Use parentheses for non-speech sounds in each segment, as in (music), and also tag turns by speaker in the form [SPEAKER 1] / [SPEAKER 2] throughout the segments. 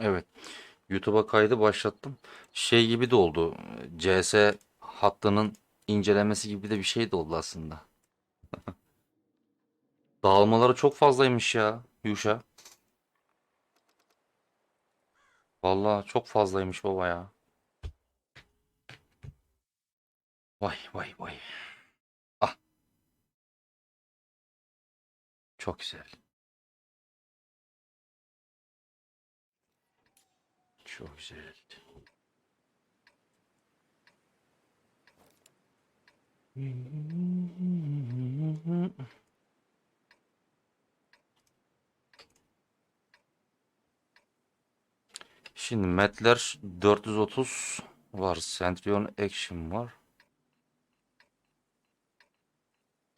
[SPEAKER 1] Evet. YouTube'a kaydı başlattım. Şey gibi de oldu. CS hattının incelemesi gibi de bir şey de oldu aslında. (laughs) Dağılmaları çok fazlaymış ya Yuşa. Vallahi çok fazlaymış baba ya. Vay vay vay. Ah. Çok güzel. Çok güzel. Şimdi metler 430 var. Centurion Action var.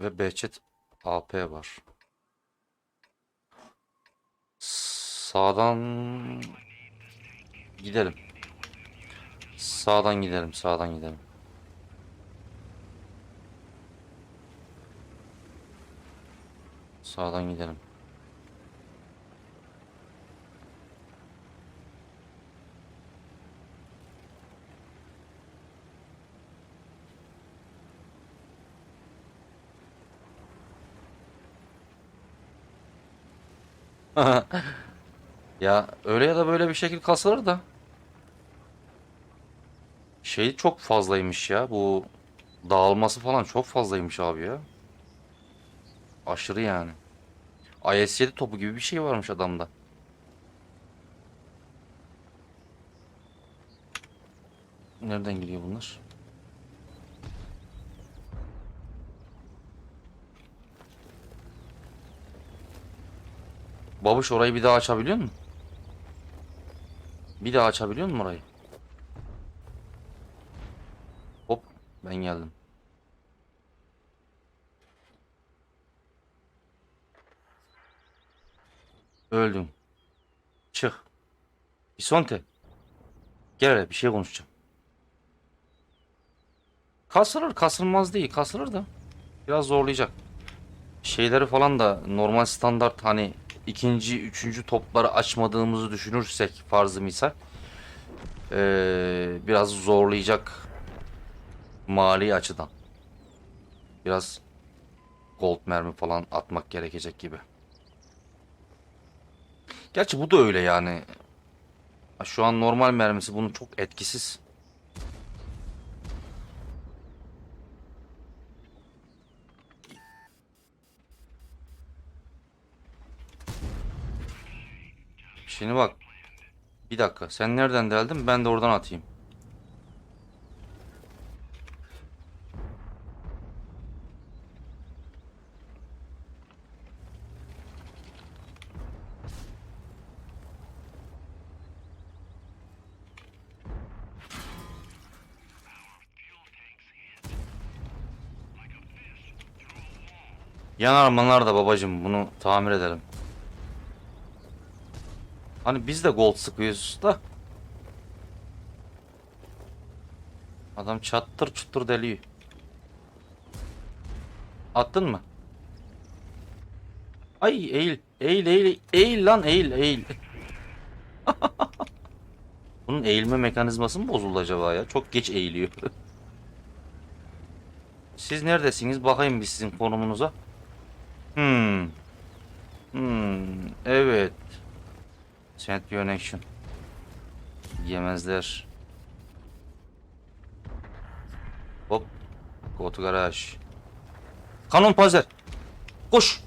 [SPEAKER 1] Ve Behçet AP var. Sağdan gidelim. Sağdan gidelim, sağdan gidelim. Sağdan gidelim. (laughs) Ya öyle ya da böyle bir şekil kasılır da. Şey çok fazlaymış ya. Bu dağılması falan çok fazlaymış abi ya. Aşırı yani. IS-7 topu gibi bir şey varmış adamda. Nereden geliyor bunlar? Babuş orayı bir daha açabiliyor musun? Bir daha açabiliyor musun orayı? Hop ben geldim. Öldüm. Çık. Bisonte. Gel hele bir şey konuşacağım. Kasılır kasılmaz değil kasılır da. Biraz zorlayacak. Şeyleri falan da normal standart hani ikinci, üçüncü topları açmadığımızı düşünürsek farzı misal ee, biraz zorlayacak mali açıdan. Biraz gold mermi falan atmak gerekecek gibi. Gerçi bu da öyle yani. Şu an normal mermisi bunun çok etkisiz. Şimdi bak. Bir dakika. Sen nereden deldin? Ben de oradan atayım. Yanar manar da babacım bunu tamir edelim. Hani biz de gold sıkıyoruz da. Adam çattır çuttur deliyor. Attın mı? Ay eğil. Eğil eğil. Eğil lan eğil eğil. (laughs) Bunun eğilme mekanizması mı bozuldu acaba ya? Çok geç eğiliyor. (laughs) Siz neredesiniz? Bakayım bir sizin konumunuza. Hmm. Hmm. Evet. Champion Action. Yemezler. Hop. Go to garage. Kanon pazer. Koş.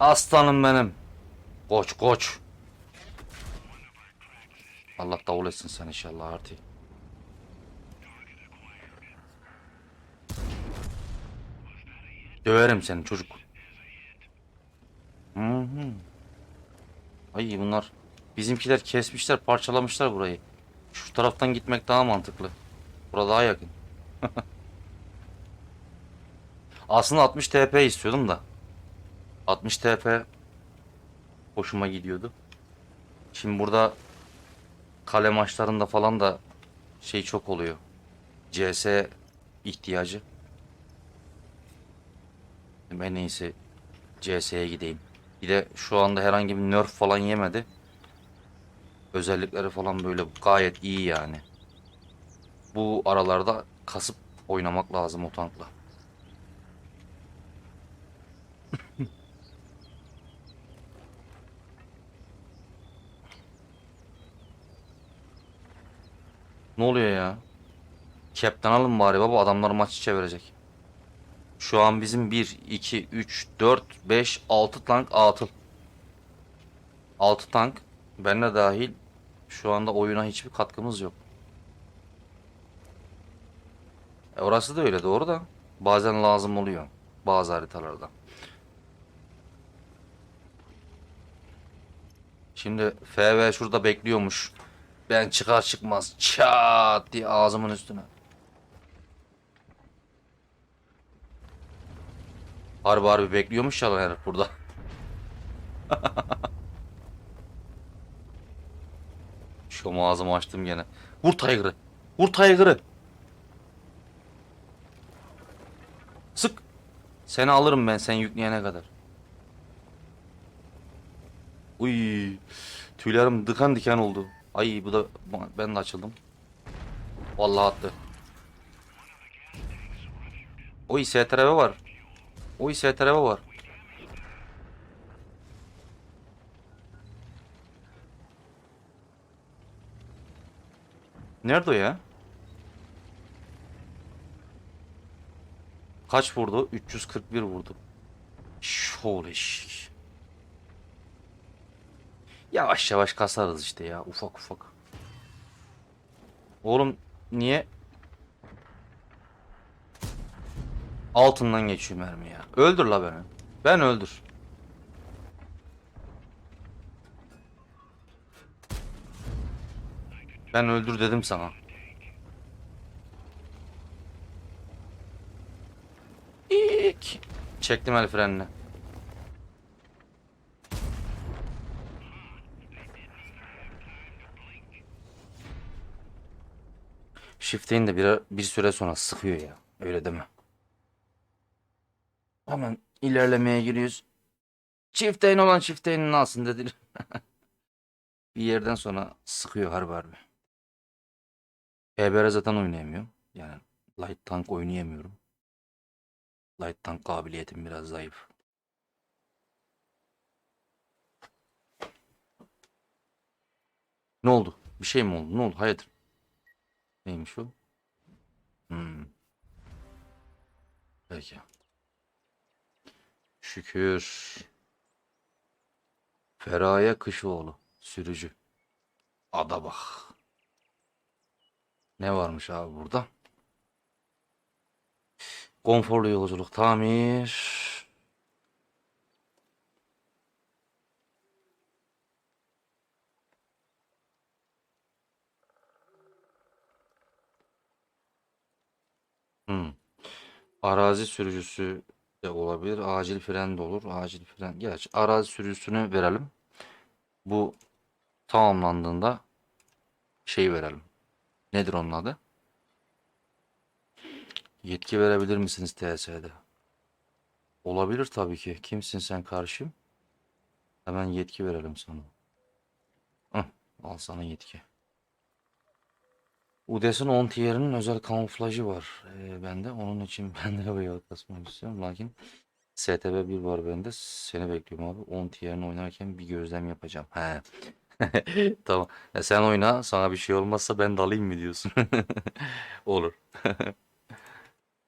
[SPEAKER 1] Aslanım benim. Koç koç. Allah davul etsin sen inşallah artı. Döverim seni çocuk. Hı hı. Ay bunlar bizimkiler kesmişler, parçalamışlar burayı. Şu taraftan gitmek daha mantıklı. Burada daha yakın. (laughs) Aslında 60 TP istiyordum da. 60 TP hoşuma gidiyordu. Şimdi burada kale maçlarında falan da şey çok oluyor. CS ihtiyacı. En iyisi CS'ye gideyim. Bir de şu anda herhangi bir nerf falan yemedi. Özellikleri falan böyle gayet iyi yani. Bu aralarda kasıp oynamak lazım o tankla. (laughs) Ne oluyor ya? Cap'ten alın bari baba adamlar maçı çevirecek. Şu an bizim 1, 2, 3, 4, 5, 6 tank atıl. 6 tank benle dahil şu anda oyuna hiçbir katkımız yok. E orası da öyle doğru da bazen lazım oluyor bazı haritalarda. Şimdi FV şurada bekliyormuş. Ben çıkar çıkmaz çat diye ağzımın üstüne. Harbi harbi bekliyormuş ya herif burada. (laughs) Şu ağzımı açtım gene. Vur Tiger'ı. Vur Tiger'ı. Sık. Seni alırım ben sen yükleyene kadar. Uy. Tüylerim diken diken oldu. Ay bu da ben de açıldım. Vallahi attı. Oy STRV var. Oy STRV var. Nerede o ya? Kaç vurdu? 341 vurdu. Şöyle şik. Yavaş yavaş kasarız işte ya ufak ufak. Oğlum niye altından geçiyor mermi ya? Öldür la beni. Ben öldür. Ben öldür dedim sana. İlk. Çektim el frenini. Shift'in de bir, bir süre sonra sıkıyor ya. Öyle deme. Hemen ilerlemeye giriyoruz. Çifteyin olan çifteyinin alsın dediler. (laughs) bir yerden sonra sıkıyor harbi harbi. EBR zaten oynayamıyorum. Yani light tank oynayamıyorum. Light tank kabiliyetim biraz zayıf. Ne oldu? Bir şey mi oldu? Ne oldu? Hayırdır? Neymiş o? Hmm. Peki. Şükür. Feraye Kışoğlu. Sürücü. Ada bak. Ne varmış abi burada? Konforlu yolculuk tamir. Hmm. Arazi sürücüsü de olabilir. Acil fren de olur. Acil fren. Gerçi arazi sürücüsünü verelim. Bu tamamlandığında şey verelim. Nedir onun adı? Yetki verebilir misiniz TSE'de? Olabilir tabii ki. Kimsin sen karşım? Hemen yetki verelim sana. Hıh, al sana yetki. UDES'in 10 tier'inin özel kamuflajı var ee, bende. Onun için (laughs) ben de böyle kasmak istiyorum. Lakin STB 1 var bende. Seni bekliyorum abi. 10 tier'ini oynarken bir gözlem yapacağım. He. (laughs) Tamam. Ya sen oyna. Sana bir şey olmazsa ben dalayım mı diyorsun? (laughs) Olur.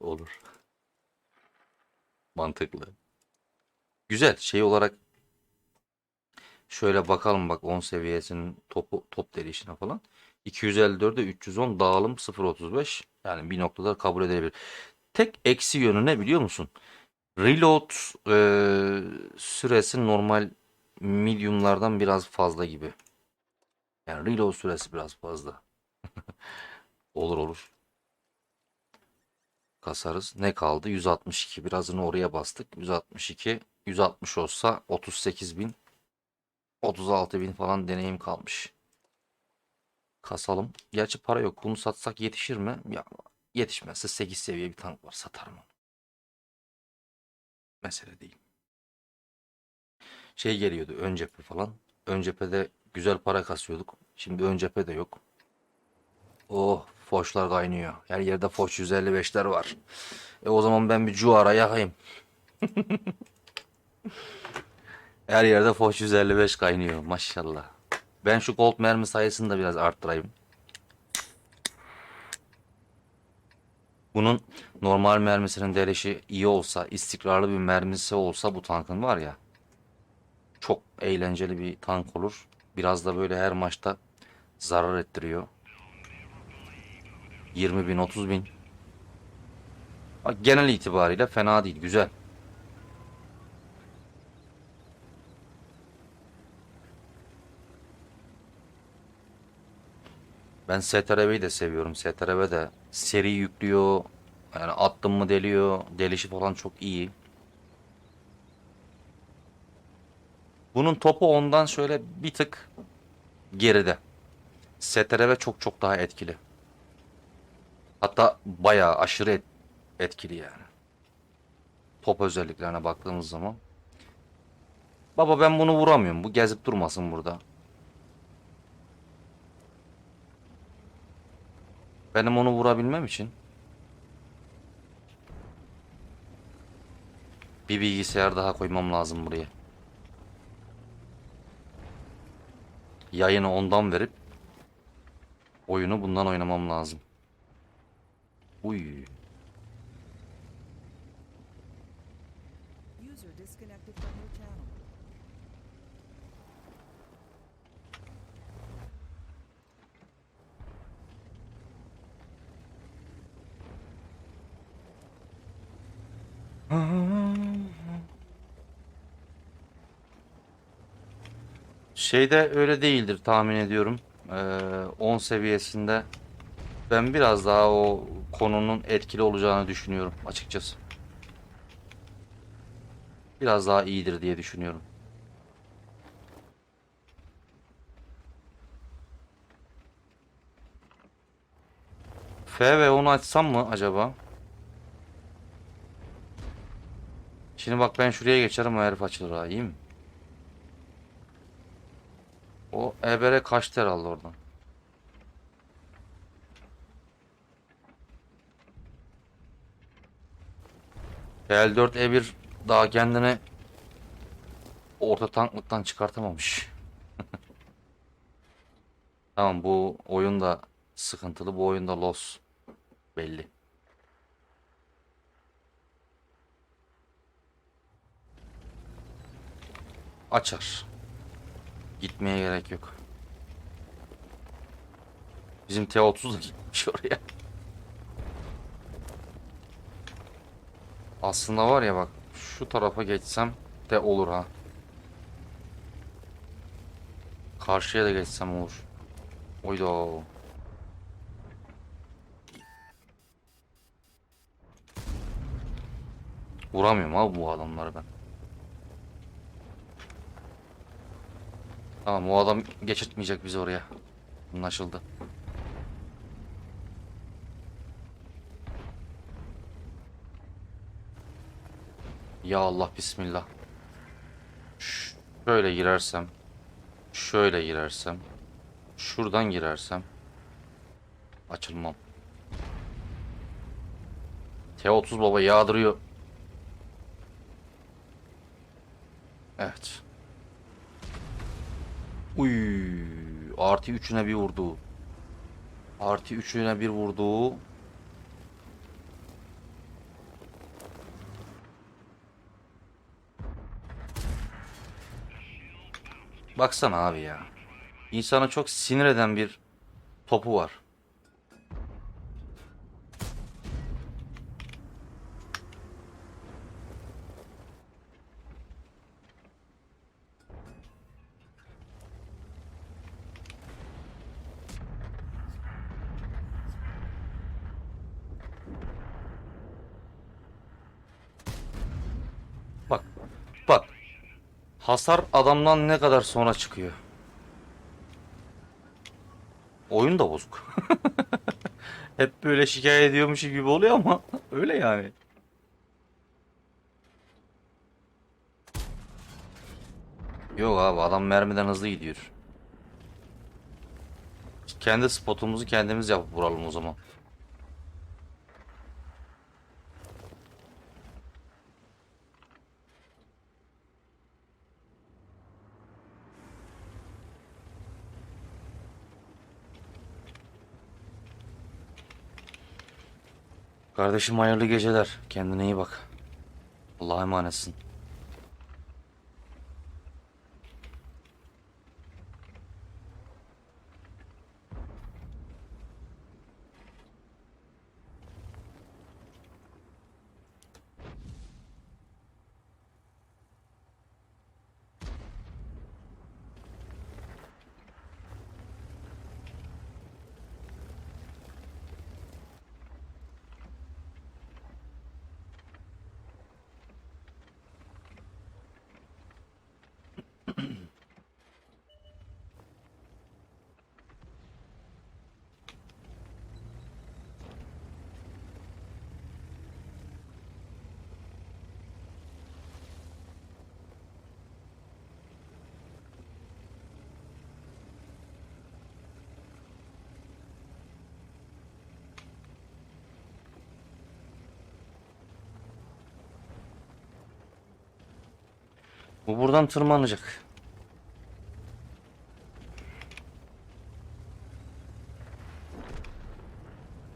[SPEAKER 1] Olur. Mantıklı. Güzel. Şey olarak şöyle bakalım bak 10 seviyesinin topu top delişine falan. 254'e 310 dağılım 0.35 yani bir noktada kabul edilebilir. Tek eksi yönü ne biliyor musun? Reload e, süresi normal medium'lardan biraz fazla gibi. Yani reload süresi biraz fazla. (laughs) Olur olur. Kasarız. Ne kaldı? 162. Birazını oraya bastık. 162. 160 olsa 38 bin 36 bin falan deneyim kalmış. Kasalım. Gerçi para yok. Bunu satsak yetişir mi? Ya yetişmezse 8 seviye bir tank var. Satarım onu. Mesele değil. şey geliyordu ön cephe falan. Ön cephede güzel para kasıyorduk. Şimdi ön cephe de yok. Oh foşlar kaynıyor. Her yerde foş 155'ler var. E o zaman ben bir cuara yakayım. (laughs) Her yerde foş 155 kaynıyor maşallah. Ben şu gold mermi sayısını da biraz arttırayım. Bunun normal mermisinin delişi iyi olsa, istikrarlı bir mermisi olsa bu tankın var ya. Çok eğlenceli bir tank olur. Biraz da böyle her maçta zarar ettiriyor. 20 bin, 30 bin. Genel itibariyle fena değil, güzel. Ben STRV'yi de seviyorum. STRV de seri yüklüyor. Yani attım mı deliyor. Delişi falan çok iyi. Bunun topu ondan şöyle bir tık geride. STRV çok çok daha etkili. Hatta bayağı aşırı et- etkili yani. Top özelliklerine baktığımız zaman. Baba ben bunu vuramıyorum. Bu gezip durmasın burada. Benim onu vurabilmem için bir bilgisayar daha koymam lazım buraya. Yayını ondan verip oyunu bundan oynamam lazım. Uy.
[SPEAKER 2] User disconnected from your channel.
[SPEAKER 1] Şeyde öyle değildir tahmin ediyorum. Ee, 10 seviyesinde ben biraz daha o konunun etkili olacağını düşünüyorum açıkçası. Biraz daha iyidir diye düşünüyorum. F ve onu açsam mı acaba? Şimdi bak ben şuraya geçerim o herif açılır ha iyi mi? O EBR kaçtı herhalde oradan. L4 E1 daha kendini orta tanklıktan çıkartamamış. (laughs) Tamam bu oyun da sıkıntılı. Bu oyunda loss belli. Açar. Gitmeye gerek yok. Bizim T30 da gitmiş oraya. Aslında var ya bak şu tarafa geçsem de olur ha. Karşıya da geçsem olur. Oydo. Vuramıyorum abi bu adamları ben. Tamam o adam geçirtmeyecek bizi oraya. Anlaşıldı. Ya Allah bismillah. Şöyle girersem. Şöyle girersem. Şuradan girersem. Açılmam. T30 baba yağdırıyor. Evet. Uy, artı üçüne bir vurdu. Artı üçüne bir vurdu. Baksana abi ya. İnsanı çok sinir eden bir topu var. Bak, bak. Hasar adamdan ne kadar sonra çıkıyor. Oyun da bozuk. (laughs) Hep böyle şikayet ediyormuş gibi oluyor ama öyle yani. Yok abi adam mermiden hızlı gidiyor. Kendi spotumuzu kendimiz yapıp vuralım o zaman. Kardeşim hayırlı geceler. Kendine iyi bak. Allah'a emanetsin. Bu buradan tırmanacak.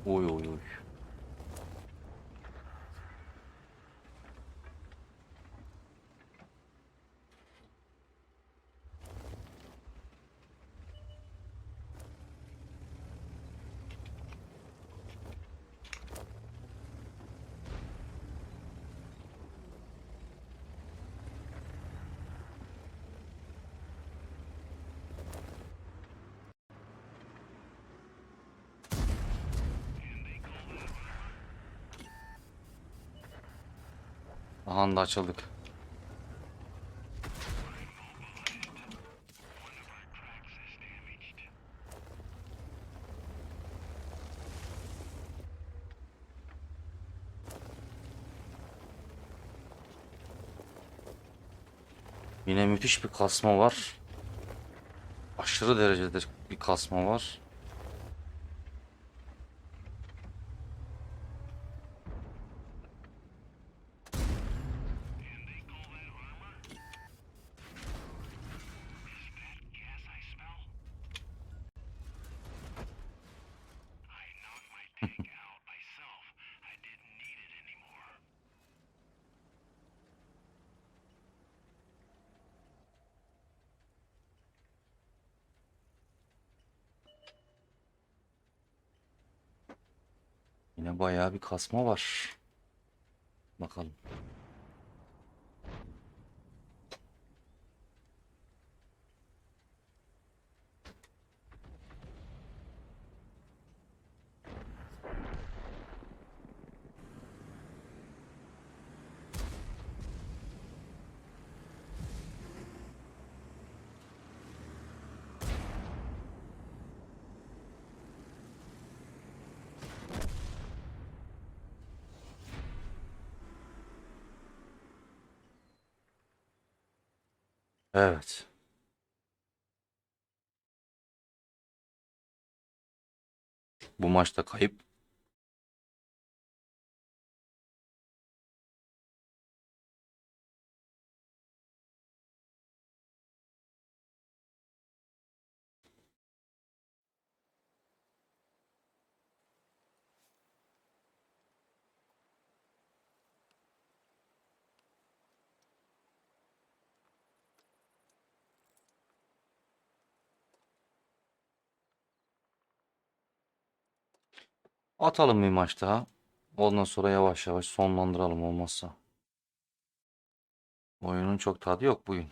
[SPEAKER 1] Oy oy oy. Aha da açıldık. Yine müthiş bir kasma var. Aşırı derecede bir kasma var. Yine bayağı bir kasma var. Bakalım. Evet. Bu maçta kayıp. Atalım bir maç daha. Ondan sonra yavaş yavaş sonlandıralım olmazsa. Oyunun çok tadı yok bugün.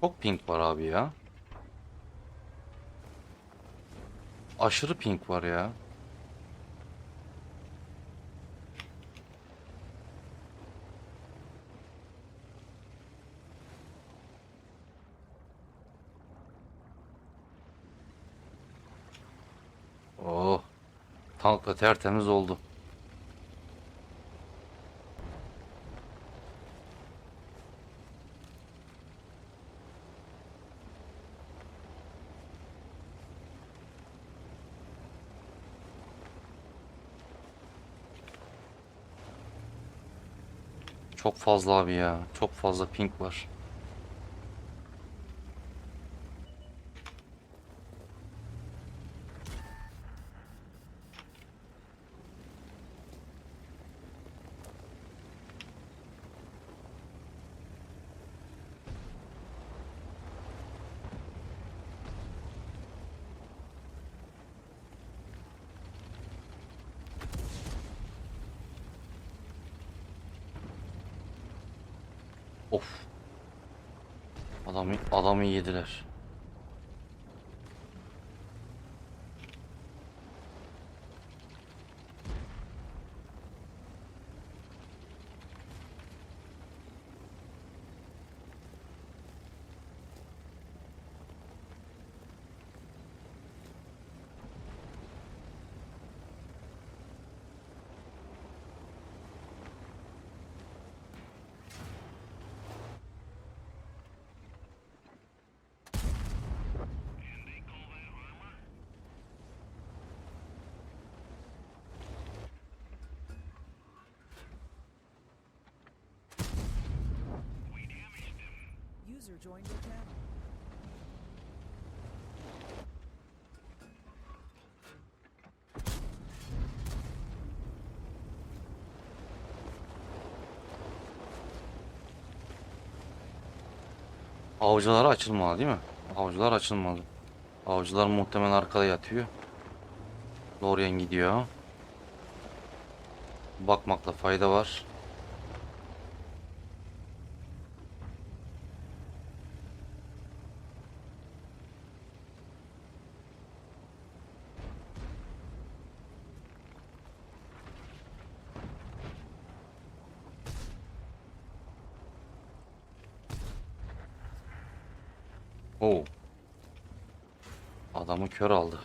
[SPEAKER 1] Çok pink var abi ya. Aşırı pink var ya. Oh. Tank da tertemiz oldu. Çok fazla abi ya. Çok fazla pink var. Of. Adamı adamı yediler.
[SPEAKER 2] Joined your channel.
[SPEAKER 1] Avcılara açılmalı değil mi? Avcılar açılmalı. Avcılar muhtemelen arkada yatıyor. Lorien gidiyor. Bakmakta fayda var. Oo. Adamı kör aldı.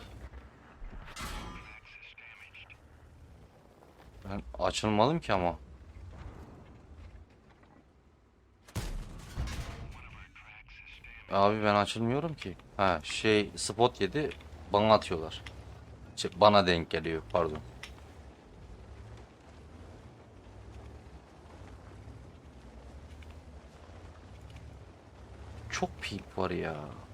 [SPEAKER 1] Ben açılmadım ki ama. Abi ben açılmıyorum ki. Ha şey spot yedi bana atıyorlar. Şey, bana denk geliyor pardon. Çok pink var ya.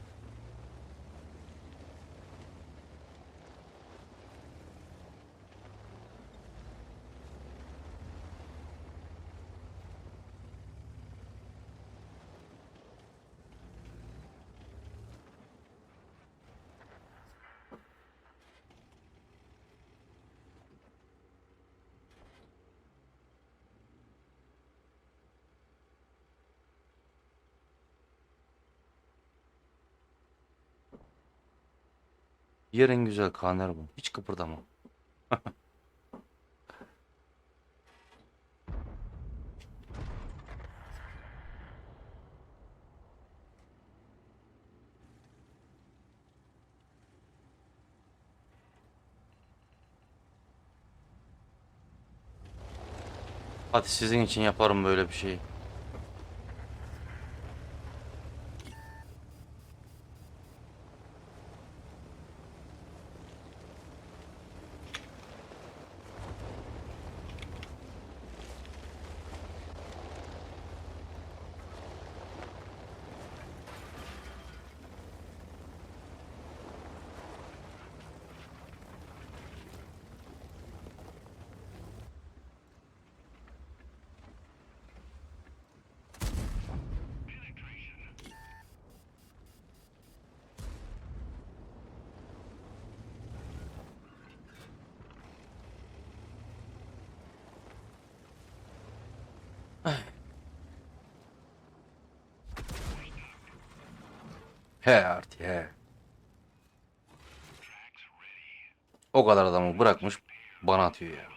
[SPEAKER 1] Yer en güzel kaner bu. Hiç kıpırdama. (laughs) Hadi sizin için yaparım böyle bir şeyi. He artı he. O kadar adamı bırakmış bana atıyor ya.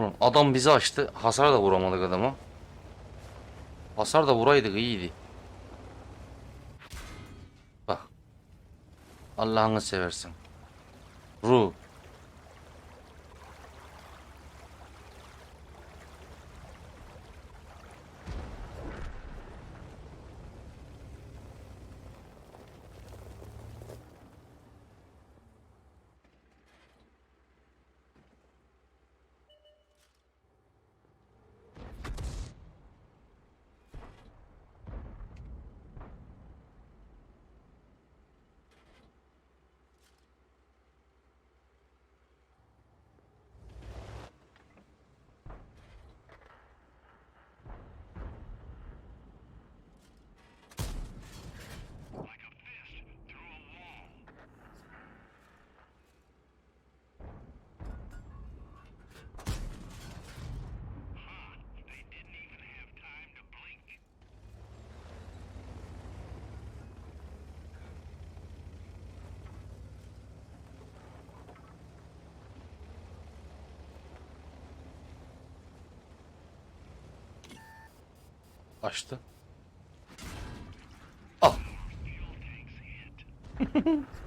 [SPEAKER 1] Ulan adam bizi açtı. Hasar da vuramadık adama. Hasar da vuraydık iyiydi. Bak. Allah'ını seversen. Ru. Açtı. Al. (laughs) (laughs)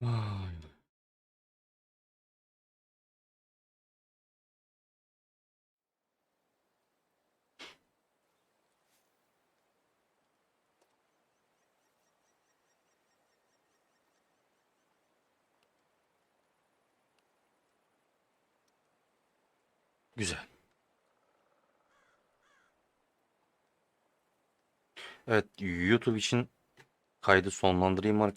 [SPEAKER 1] Vay. Güzel. Evet, YouTube için kaydı sonlandırayım arkadaşlar.